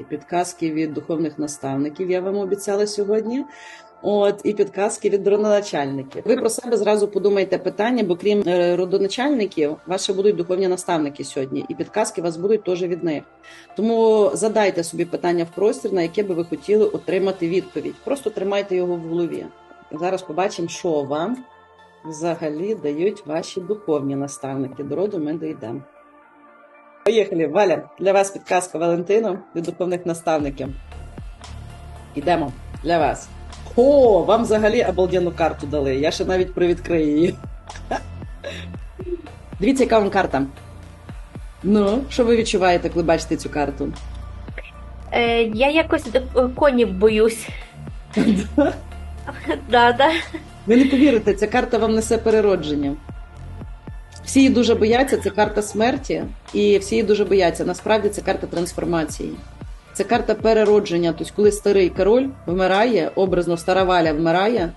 і підказки від духовних наставників. Я вам обіцяла сьогодні. От і підказки від родоначальників. Ви про себе зразу подумайте питання, бо крім е, родоначальників, ще будуть духовні наставники сьогодні, і підказки вас будуть теж від них. Тому задайте собі питання в простір, на яке би ви хотіли отримати відповідь. Просто тримайте його в голові. Зараз побачимо, що вам взагалі дають ваші духовні наставники. До роду ми дійдемо. Поїхали, Валя, для вас підказка Валентину від духовних наставників. Ідемо для вас. О, вам взагалі обалденну карту дали. Я ще навіть привідкрию її. Дивіться, яка вам карта. Ну, що ви відчуваєте, коли бачите цю карту? Е, я якось до- конів боюсь. Да, да. Ви не повірите, ця карта вам несе переродження. Всі її дуже бояться, це карта смерті, і всі її дуже бояться. Насправді це карта трансформації. Це карта переродження. Тобто, коли старий король вмирає, образно стара валя вмирає,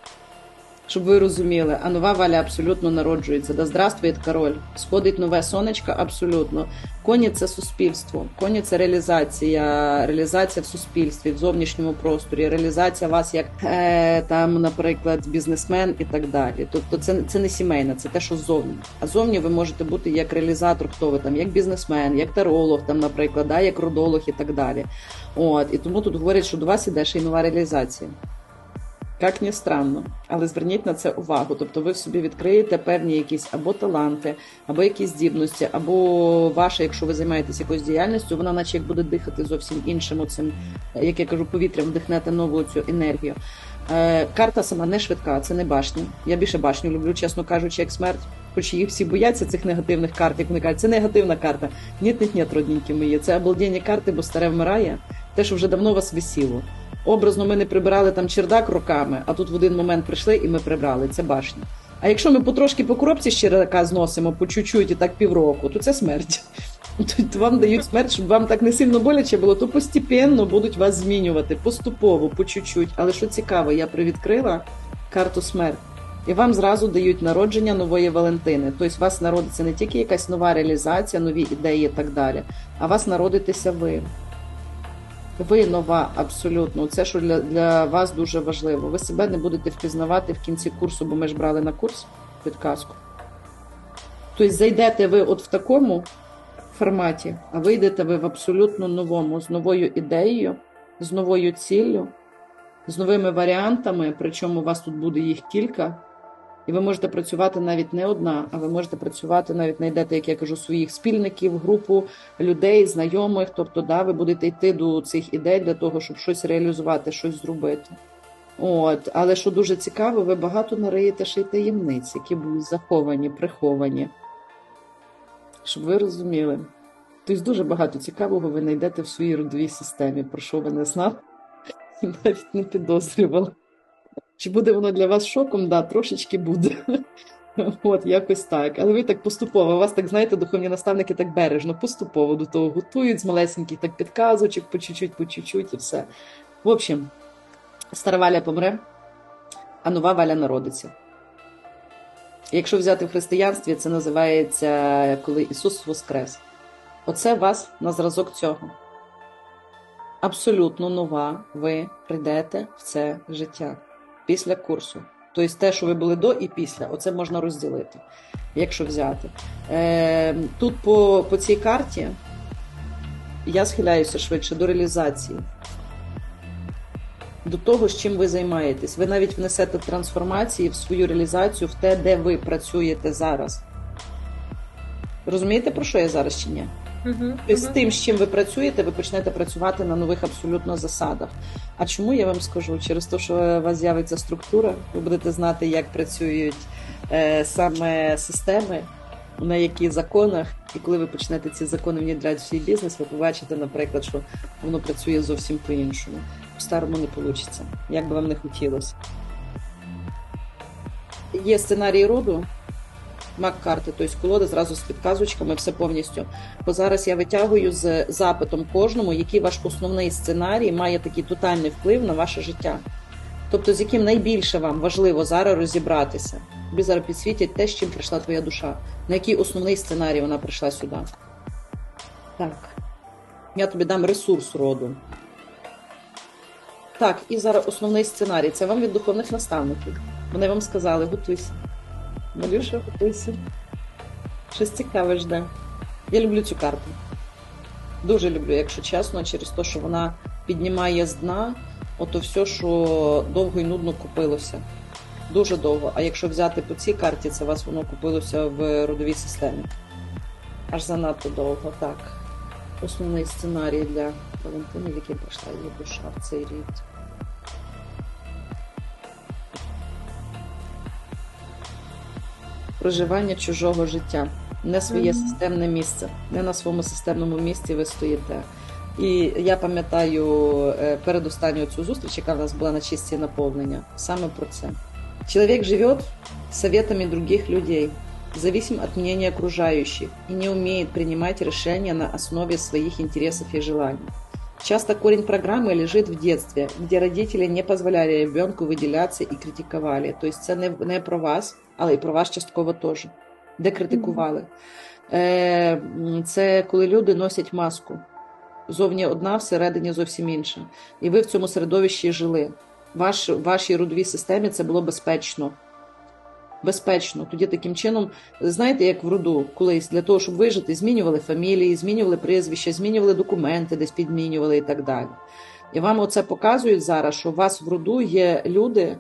щоб ви розуміли, а нова валя абсолютно народжується. Да здравствує король. Сходить нове сонечко, абсолютно. Коні це суспільство, коні це реалізація, реалізація в суспільстві, в зовнішньому просторі, реалізація вас як е, там, наприклад, бізнесмен і так далі. Тобто, це, це не сімейне, це те, що ззовні. А зовні ви можете бути як реалізатор, хто ви там, як бізнесмен, як таролог, там, наприклад, да, як родолог і так далі. От і тому тут говорять, що до вас іде ще й нова реалізація. Як ні странно, але зверніть на це увагу. Тобто ви в собі відкриєте певні якісь або таланти, або якісь здібності, або ваша, якщо ви займаєтесь якоюсь діяльністю, вона наче як буде дихати зовсім іншим оцим, як я кажу, повітрям вдихнете нову цю енергію. Е, карта сама не швидка, це не башня. Я більше башню люблю, чесно кажучи, як смерть. Хоч їх всі бояться цих негативних карт, як вони кажуть, це негативна карта. Ні, ні, ні, родненькі мої. Це обалденні карти, бо старе вмирає. Те, що вже давно вас висіло. Образно ми не прибирали там чердак роками, а тут в один момент прийшли і ми прибрали. Це башня. А якщо ми потрошки по коробці з чердака зносимо по чуть-чуть і так півроку, то це смерть. Тут вам дають смерть, щоб вам так не сильно боляче було, то постепенно будуть вас змінювати, поступово, по чуть-чуть. Але що цікаво, я привідкрила карту смерть. І вам зразу дають народження нової Валентини. Тобто, у вас народиться не тільки якась нова реалізація, нові ідеї і так далі, а вас народитеся ви. Ви нова абсолютно. Це що для, для вас дуже важливо. Ви себе не будете впізнавати в кінці курсу, бо ми ж брали на курс підказку. Тобто зайдете ви от в такому форматі, а вийдете ви в абсолютно новому, з новою ідеєю, з новою ціллю, з новими варіантами, причому у вас тут буде їх кілька. І ви можете працювати навіть не одна, а ви можете працювати навіть знайдете, як я кажу, своїх спільників, групу людей, знайомих. Тобто, да, ви будете йти до цих ідей для того, щоб щось реалізувати, щось зробити. От, але що дуже цікаво, ви багато нариєте ще й таємниць, які будуть заховані, приховані. Щоб ви розуміли. Тобто дуже багато цікавого ви знайдете в своїй родовій системі, про що ви не знали навіть не підозрювали. Чи буде воно для вас шоком? Да, трошечки буде. От, якось так. Але ви так поступово, у вас так, знаєте, духовні наставники так бережно, поступово до того готують з малесеньких так підказочок, по чуть-чуть, по чуть-чуть і все. В общем, стара валя помре, а нова валя народиться. Якщо взяти в християнстві, це називається коли Ісус Воскрес. Оце вас на зразок цього. Абсолютно нова ви прийдете в це життя після курсу. Тобто те, що ви були до і після, оце можна розділити, якщо взяти. Е, Тут по, по цій карті я схиляюся швидше до реалізації, до того, з чим ви займаєтесь. Ви навіть внесете трансформації в свою реалізацію в те, де ви працюєте зараз. Розумієте, про що я зараз чи ні? Угу, з тим, з чим ви працюєте, ви почнете працювати на нових абсолютно засадах. А чому я вам скажу? Через те, що у вас з'явиться структура, ви будете знати, як працюють е, саме системи, на яких законах, і коли ви почнете ці закони внідряти в свій бізнес, ви побачите, наприклад, що воно працює зовсім по-іншому. По-старому не вийде, як би вам не хотілося. Є сценарій роду, мак-карти, тобто колода зразу з підказочками, все повністю. Бо зараз я витягую з запитом кожному, який ваш основний сценарій має такий тотальний вплив на ваше життя. Тобто, з яким найбільше вам важливо зараз розібратися. Тобі зараз підсвітять те, з чим прийшла твоя душа, на який основний сценарій вона прийшла сюди. Так. Я тобі дам ресурс роду. Так, і зараз основний сценарій. Це вам від духовних наставників. Вони вам сказали, готуйся. Малюша, готуйся. Щось цікаве жде. Я люблю цю карту. Дуже люблю, якщо чесно, через те, що вона піднімає з дна ото все, що довго і нудно купилося. Дуже довго. А якщо взяти по цій карті, це вас воно купилося в родовій системі. Аж занадто довго, так. Основний сценарій для Валентини, який пройшла її душа в цей рід. Проживання чужого життя. Не своє системне місце. Не на своєму системному місці ви стоїте. І я пам'ятаю е, передостанню цю зустріч, яка в нас була на чисті наповнення, саме про це. Человек живет советами других людей, зависим от мнения окружающих и не умеет принимать решения на основе своих интересов и желаний. Часто корень программы лежит в детстве, где родители не позволяли ребенку выделяться і критикували. Тобто це не, не про вас, але і про вас частково теж. Де критикували. Е, це коли люди носять маску. Зовні одна, всередині зовсім інша. І ви в цьому середовищі жили. Ваш, в вашій родовій системі це було безпечно. Безпечно. Тоді таким чином, знаєте, як в роду, колись для того, щоб вижити, змінювали фамілії, змінювали прізвища, змінювали документи, десь підмінювали і так далі. І вам оце показують зараз, що у вас в роду є люди,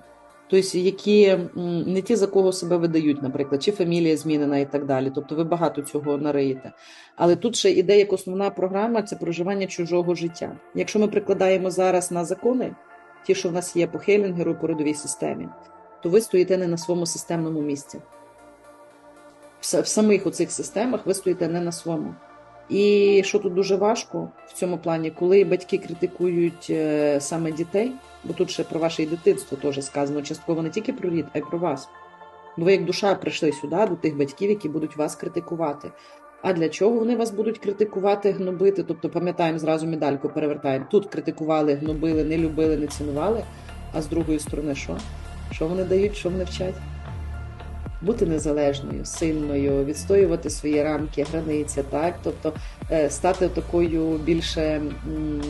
тобто, які не ті, за кого себе видають, наприклад, чи фамілія змінена і так далі. Тобто ви багато цього нариєте. Але тут ще іде як основна програма це проживання чужого життя. Якщо ми прикладаємо зараз на закони, ті, що в нас є по Хелінгеру і по родовій системі, то ви стоїте не на своєму системному місці. В самих оцих системах ви стоїте не на своєму. І що тут дуже важко в цьому плані, коли батьки критикують е, саме дітей, бо тут ще про ваше дитинство теж сказано, частково не тільки про рід, а й про вас. Бо ви як душа прийшли сюди до тих батьків, які будуть вас критикувати. А для чого вони вас будуть критикувати, гнобити? Тобто, пам'ятаємо зразу медальку, перевертаємо. Тут критикували, гнобили, не любили, не цінували. А з другої сторони, що? Що вони дають, що вони вчать? Бути незалежною, сильною, відстоювати свої рамки, границі, так? Тобто е, стати такою більше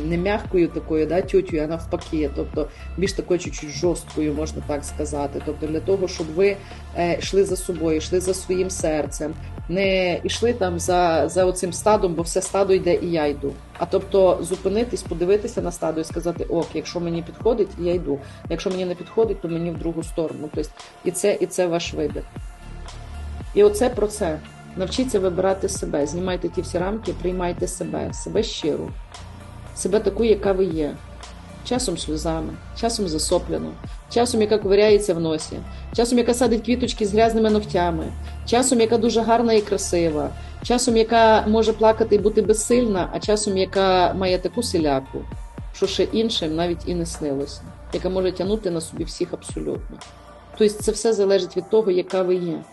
не м'якою такою, да, тютю, а навпаки, тобто більш такою чуть-чуть жорсткою, можна так сказати. Тобто для того, щоб ви е, йшли за собою, йшли за своїм серцем, не йшли там за, за оцим стадом, бо все стадо йде і я йду. А тобто зупинитись, подивитися на стадо і сказати: ок, якщо мені підходить, я йду. Якщо мені не підходить, то мені в другу сторону. Тобто і це, і це ваш вибір. І оце про це. Навчіться вибирати себе, знімайте ті всі рамки, приймайте себе, себе щиру, себе таку, яка ви є. Часом сльозами, часом засопляно, часом, яка ковиряється в носі, часом, яка садить квіточки з грязними ногтями, часом, яка дуже гарна і красива, часом, яка може плакати і бути безсильна, а часом, яка має таку силяку, що ще іншим навіть і не снилося, яка може тягнути на собі всіх абсолютно. Тобто це все залежить від того, яка ви є.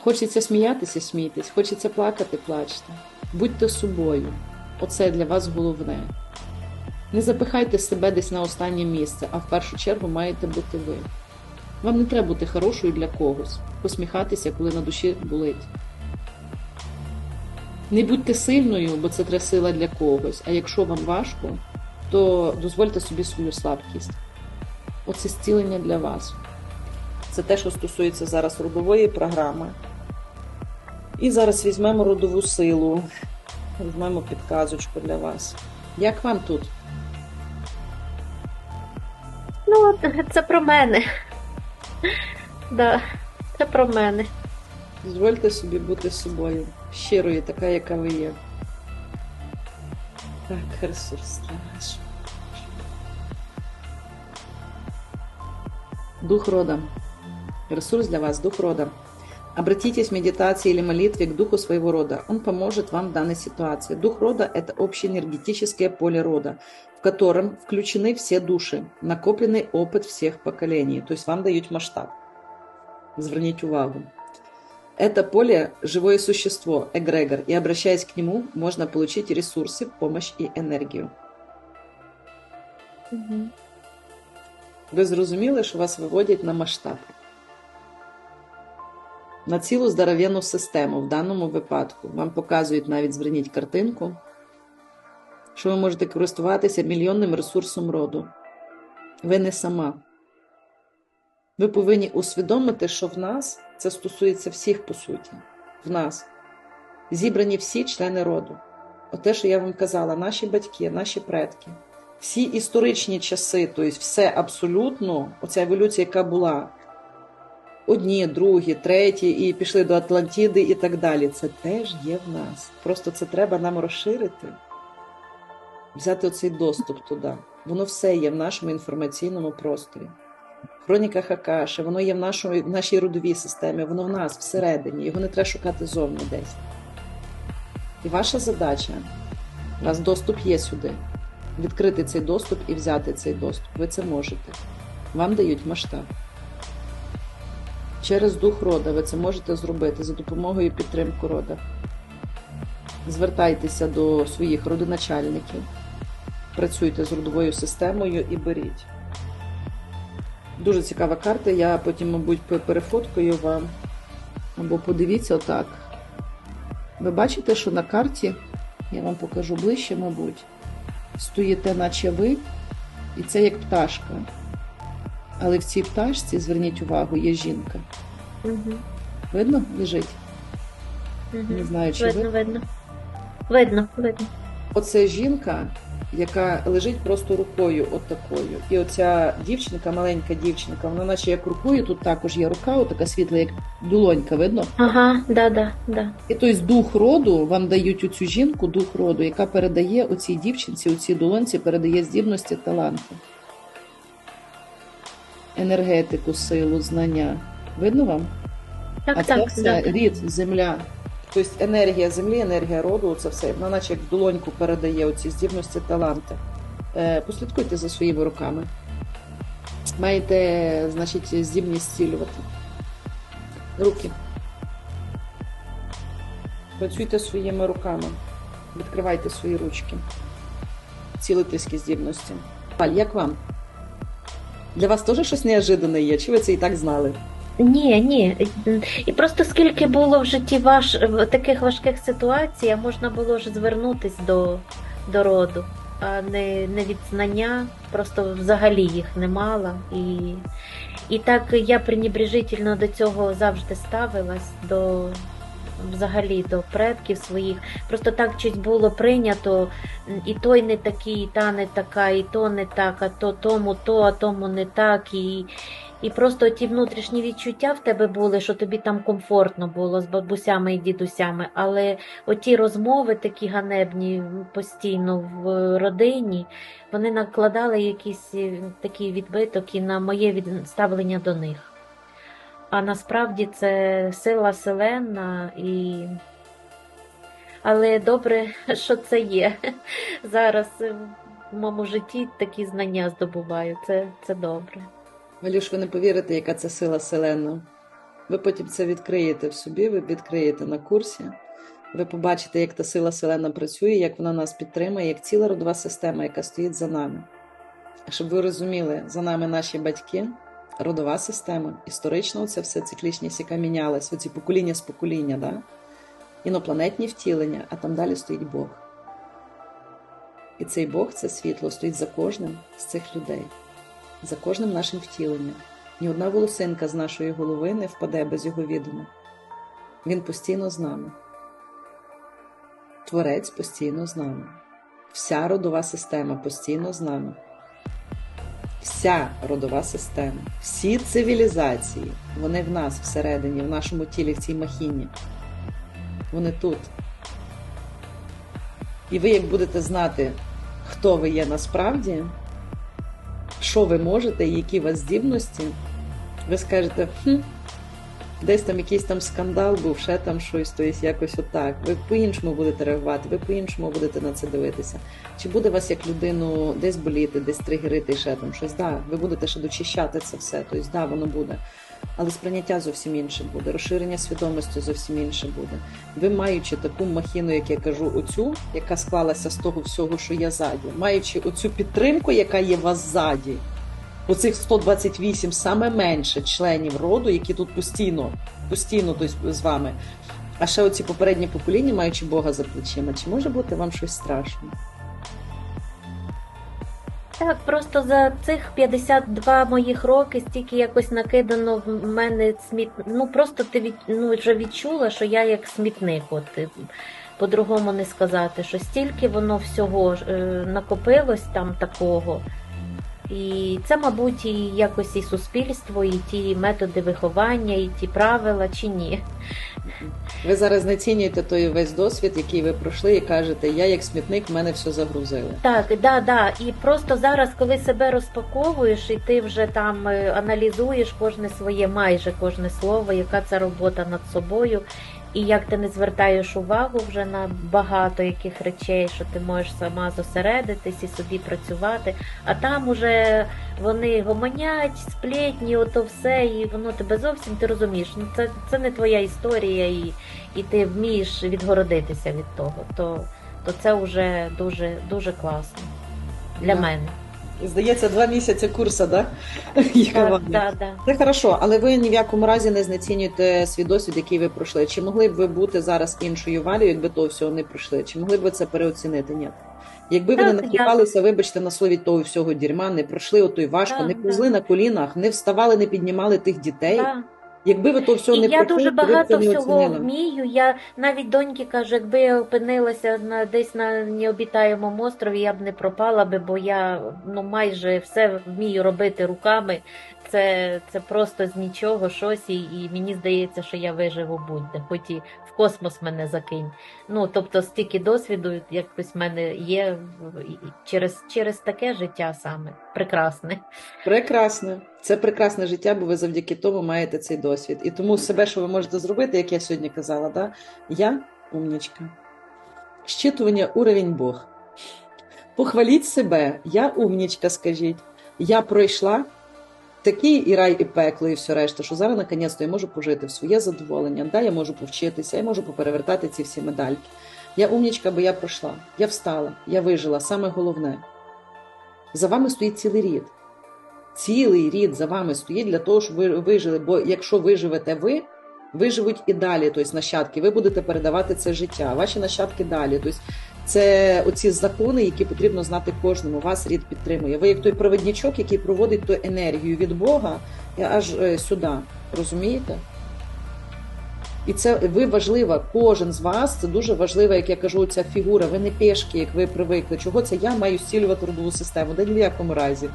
Хочеться сміятися, смійтесь, хочеться плакати, плачте. Будьте собою. Оце для вас головне. Не запихайте себе десь на останнє місце, а в першу чергу маєте бути ви. Вам не треба бути хорошою для когось, посміхатися, коли на душі болить. Не будьте сильною, бо це треба сила для когось. А якщо вам важко, то дозвольте собі свою слабкість. Оце зцілення для вас. Це те, що стосується зараз родової програми. І зараз візьмемо родову силу. Візьмемо підказочку для вас. Як вам тут? Ну, це про мене. Да, це про мене. Дозвольте собі бути собою, щирою, така, яка ви є. Так, ресурс вас. Дух рода. Ресурс для вас, дух рода. Обратитесь в медитации или молитве к духу своего рода. Он поможет вам в данной ситуации. Дух рода – это общее энергетическое поле рода, в котором включены все души, накопленный опыт всех поколений. То есть вам дают масштаб. Зверніть увагу. Это поле – живое существо, эгрегор, и обращаясь к нему, можно получить ресурсы, помощь и энергию. Угу. Ви зрозуміли, що вас виводять на масштаб. На цілу здоров'яну систему в даному випадку. Вам показують навіть зверніть картинку. що ви можете користуватися мільйонним ресурсом роду. Ви не сама. Ви повинні усвідомити, що в нас це стосується всіх по суті. В нас зібрані всі члени роду. Оте, що я вам казала, наші батьки, наші предки, всі історичні часи, тобто все абсолютно, оця еволюція, яка була, одні, другі, треті, і пішли до Атлантиди і так далі. Це теж є в нас. Просто це треба нам розширити, взяти оцей доступ туди. Воно все є в нашому інформаційному просторі. Хроніка Хакаши, воно є в нашому, нашій родовій системі, воно в нас всередині, його не треба шукати зовні десь. І ваша задача, у вас доступ є сюди. Відкрити цей доступ і взяти цей доступ. Ви це можете. Вам дають масштаб. Через дух рода ви це можете зробити за допомогою підтримки рода. Звертайтеся до своїх родоначальників, працюйте з родовою системою і беріть. Дуже цікава карта. Я потім, мабуть, пе- перефоткаю вам. Або подивіться отак. Ви бачите, що на карті, я вам покажу ближче, мабуть, стоїте, наче ви, і це як пташка. Але в цій пташці, зверніть увагу, є жінка. Угу. Видно? Лежить. Угу. Не знаю, чи Видно, ви. видно. Видно, видно. Оце жінка, яка лежить просто рукою от такою. І оця дівчинка, маленька дівчинка, вона наче як рукою, тут також є рука, отака світла, як долонька, видно? Ага, да, да, да. І тобто дух роду вам дають оцю жінку, дух роду, яка передає оцій дівчинці, оцій долонці, передає здібності, таланти, енергетику, силу, знання. Видно вам? Так, а так, це да. рід, земля. Тобто енергія землі, енергія роду, це все. Вона наче як в долоньку передає оці здібності, таланти. Е, послідкуйте за своїми руками. Маєте, значить, здібність зцілювати. Руки. Працюйте своїми руками. Відкривайте свої ручки. Цілительські здібності. Паль, як вам? Для вас теж щось неожиданне є? Чи ви це і так знали? Ні, ні. І просто скільки було в житті ваш таких важких ситуацій, а можна було ж звернутись до, до роду, а не, не від знання, просто взагалі їх не мала. І, і так я пренебрежительно до цього завжди ставилась, до взагалі до предків своїх. Просто так щось було прийнято, і той не такий, і та не така, і то не так, а то тому то, а тому не так. І, і просто ті внутрішні відчуття в тебе були, що тобі там комфортно було з бабусями і дідусями. Але оті розмови такі ганебні постійно в родині, вони накладали якийсь е, такий відбиток і на моє ставлення до них. А насправді це сила селена і. Але добре, що це є. Зараз в моєму житті такі знання здобуваю. Це, це добре. Валюш, ви не повірите, яка це сила селена. Ви потім це відкриєте в собі, ви відкриєте на курсі. Ви побачите, як та сила селена працює, як вона нас підтримує, як ціла родова система, яка стоїть за нами. Щоб ви розуміли, за нами наші батьки, родова система, історично це все циклічність, яка мінялась, оці покоління з покоління, да? інопланетні втілення, а там далі стоїть Бог. І цей Бог, це світло, стоїть за кожним з цих людей за кожним нашим втіленням. Ні одна волосинка з нашої голови не впаде без його відома. Він постійно з нами. Творець постійно з нами. Вся родова система постійно з нами. Вся родова система, всі цивілізації, вони в нас всередині, в нашому тілі, в цій махіні. Вони тут. І ви, як будете знати, хто ви є насправді, що ви можете, які у вас здібності, ви скажете, хм, десь там якийсь там скандал був, ще там щось, то є якось отак. Ви по-іншому будете реагувати, ви по-іншому будете на це дивитися. Чи буде вас як людину десь боліти, десь тригерити, ще там щось? Да, ви будете ще дочищати це все, тобто, да, воно буде. Але сприйняття зовсім інше буде, розширення свідомості зовсім інше буде. Ви маючи таку махіну, як я кажу, оцю, яка склалася з того всього, що є ззаді, маючи оцю підтримку, яка є вас ззаді, оцих 128 саме менше членів роду, які тут постійно, постійно з вами. А ще оці попередні покоління, маючи Бога за плечима, чи може бути вам щось страшно? Так, просто за цих 52 моїх роки стільки якось накидано в мене сміт. Ну просто ти від... ну, вже відчула, що я як смітник. От е, по-другому не сказати, що стільки воно всього е, накопилось там такого. І це, мабуть, і якось і суспільство, і ті методи виховання, і ті правила, чи ні. Ви зараз знецінюєте той весь досвід, який ви пройшли, і кажете, я як смітник, в мене все загрузили. Так, да, да. І просто зараз, коли себе розпаковуєш, і ти вже там е, аналізуєш кожне своє, майже кожне слово, яка це робота над собою, і як ти не звертаєш увагу вже на багато яких речей, що ти можеш сама зосередитись і собі працювати, а там уже вони гомонять, сплетні, ото все, і воно тебе зовсім ти розумієш. Ну це, це не твоя історія, і, і ти вмієш відгородитися від того. То, то це вже дуже дуже класно для Да. мене. Здається, два місяці курсу, да? Так, Так, так. да, да. Це хорошо, але ви ні в якому разі не знецінюєте свій досвід, який ви пройшли. Чи могли б ви бути зараз іншою валією, якби того всього не пройшли? Чи могли б ви це переоцінити? Ні. Якби ви Так, не нахліпалися, вибачте, на слові того всього дерьма, не пройшли отой важко, Так, не так. на колінах, не вставали, не піднімали тих дітей. Да. Якби ви то все І не я дуже ви багато це не всього оцінили. вмію. Я навіть доньки кажу, якби я опинилася на десь на необітаємому острові, я б не пропала би, бо я ну майже все вмію робити руками. Це, це просто з нічого щось, і, і мені здається, що я виживу будь-де, хоч і в космос мене закинь. Ну тобто стільки досвіду якось в мене є через, через таке життя саме прекрасне. Прекрасне. Це прекрасне життя, бо ви завдяки тому маєте цей досвід. І тому себе, що ви можете зробити, як я сьогодні казала, да? я умнічка. Щитування уровень Бог. Похваліть себе, я умнічка, скажіть. Я пройшла такий і рай, і пекло, і все решта, що зараз наконець-то я можу пожити в своє задоволення. Да, я можу повчитися, я можу поперевертати ці всі медальки. Я умнічка, бо я пройшла. Я встала, я вижила. Саме головне. За вами стоїть цілий рід цілий рід за вами стоїть для того, щоб ви вижили. Бо якщо виживете ви, виживуть і далі, тобто нащадки, ви будете передавати це життя, ваші нащадки далі. Тобто це оці закони, які потрібно знати кожному. Вас рід підтримує. Ви як той провідничок, який проводить ту енергію від Бога аж е, сюди. Розумієте? І це ви важлива, кожен з вас це дуже важлива, як я кажу, ця фігура. Ви не пешки, як ви привикли. Чого це я маю зцілювати родову систему? Да ні в якому разі.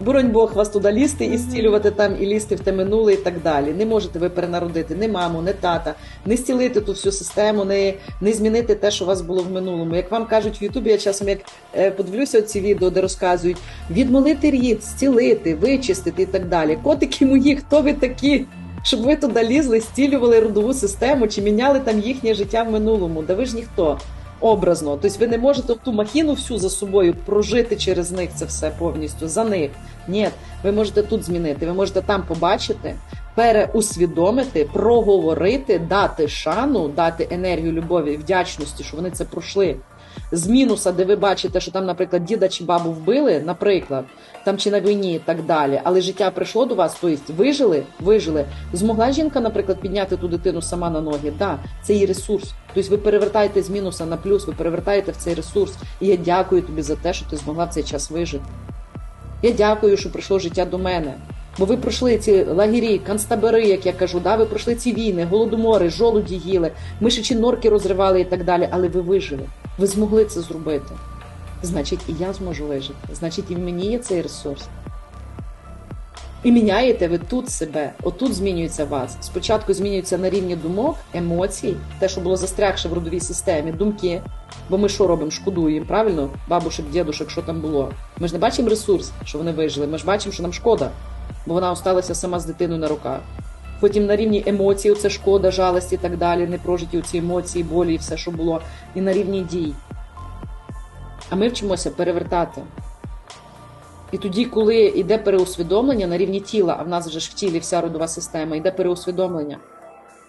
Боронь Бог вас туди лізти і Мгм. зцілювати там, і лізти в те минуле і так далі. Не можете ви перенародити ні маму, ні тата, не зцілити ту всю систему, не, не змінити те, що у вас було в минулому. Як вам кажуть в Ютубі, я часом як е, подивлюся ці відео, де розказують відмолити рід, зцілити, вичистити і так далі. Котики мої, хто ви такі? Щоб ви туди лізли, зцілювали родову систему чи міняли там їхнє життя в минулому. Да ви ж ніхто образно. Тобто ви не можете ту махіну всю за собою прожити через них це все повністю за них. Ні, ви можете тут змінити, ви можете там побачити, переусвідомити, проговорити, дати шану, дати енергію любові, вдячності, що вони це пройшли. З мінуса, де ви бачите, що там, наприклад, діда чи бабу вбили, наприклад, там чи на війні і так далі, але життя прийшло до вас, тобто вижили, вижили. Змогла жінка, наприклад, підняти ту дитину сама на ноги. Да, це її ресурс. Тобто ви перевертаєте з мінуса на плюс, ви перевертаєте в цей ресурс. І я дякую тобі за те, що ти змогла в цей час вижити. Я дякую, що прийшло життя до мене. Бо ви пройшли ці лагері, канстабери, як я кажу, да? ви пройшли ці війни, голодомори, жолуді їли, мишичі норки розривали і так далі, але ви вижили. Ви змогли це зробити. Значить, і я зможу вижити. Значить, і в мені є цей ресурс. І міняєте ви тут себе, отут змінюється вас. Спочатку змінюється на рівні думок, емоцій, те, що було застрягше в родовій системі, думки. Бо ми що робимо? Шкодуємо, правильно? Бабушек, дідушек, що там було. Ми ж не бачимо ресурс, що вони вижили. Ми ж бачимо, що нам шкода, бо вона осталася сама з дитиною на руках. Потім на рівні емоцій, це шкода, жалость і так далі, не прожиті ці емоції, болі і все, що було, і на рівні дій. А ми вчимося перевертати. І тоді, коли йде переусвідомлення на рівні тіла, а в нас вже ж в тілі вся родова система, йде переусвідомлення,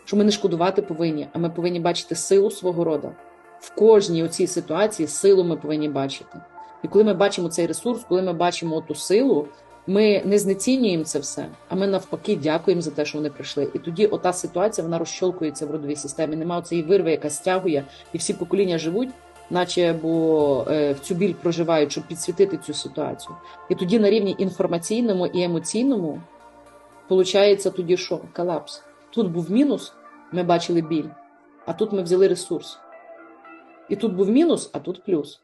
що ми не шкодувати повинні, а ми повинні бачити силу свого роду. В кожній оцій ситуації силу ми повинні бачити. І коли ми бачимо цей ресурс, коли ми бачимо ту силу, ми не знецінюємо це все, а ми навпаки дякуємо за те, що вони прийшли. І тоді ота ситуація вона розщолкується в родовій системі. Нема цієї вирви, яка стягує, і всі покоління живуть наче бо е, в цю біль проживають, щоб підсвітити цю ситуацію. І тоді на рівні інформаційному і емоційному Получається тоді що? Колапс. Тут був мінус, ми бачили біль, а тут ми взяли ресурс. І тут був мінус, а тут плюс.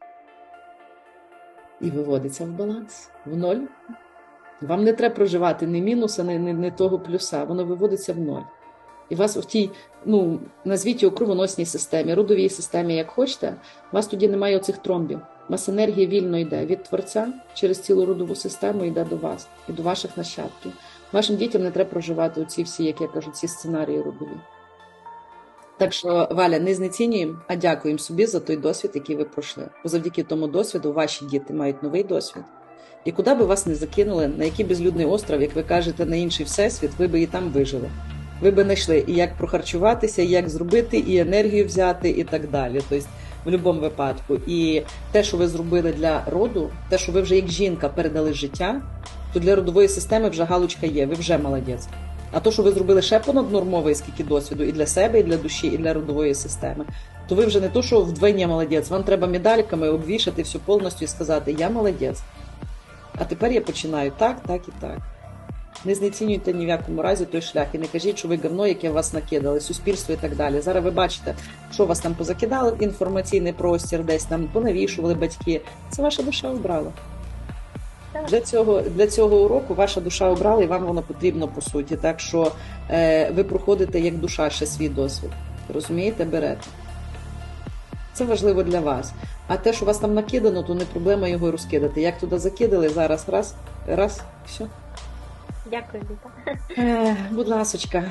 І виводиться в баланс, в ноль. Вам не треба проживати ні мінуса, ні, ні, ні того плюса. Воно виводиться в ноль. І вас в тій, ну, назвіть його кровоносній системі, родовій системі, як хочете, у вас тоді немає оцих тромбів. У вас енергія вільно йде від творця через цілу родову систему йде до вас і до ваших нащадків. Вашим дітям не треба проживати оці всі, як я кажу, ці сценарії родові. Так що, Валя, не знецінюємо, а дякуємо собі за той досвід, який ви пройшли. Бо завдяки тому досвіду ваші діти мають новий досвід. І куди би вас не закинули, на який безлюдний остров, як ви кажете, на інший всесвіт, ви би і там вижили. Ви би знайшли і як прохарчуватися, і як зробити, і енергію взяти, і так далі. Тобто, в будь-якому випадку. І те, що ви зробили для роду, те, що ви вже як жінка передали життя, то для родової системи вже галочка є, ви вже молодець. А то, що ви зробили ще понаднормове, скільки досвіду і для себе, і для душі, і для родової системи, то ви вже не то, що вдвоє молодець, вам треба медальками обвішати все повністю і сказати Я молодець. А тепер я починаю так, так і так. Не знецінюйте ні в якому разі той шлях і не кажіть, що ви говно, яке вас накидали, суспільство і так далі. Зараз ви бачите, що вас там позакидали в інформаційний простір, десь там понавішували батьки. Це ваша душа обрала. Для цього, для цього уроку ваша душа обрала і вам воно потрібно по суті. Так що е, ви проходите як душа ще свій досвід. Розумієте, берете. Це важливо для вас. А те, що вас там накидано, то не проблема його розкидати. Як туди закидали, зараз раз, раз, все. Дякую, Віта. Е, будь ласочка,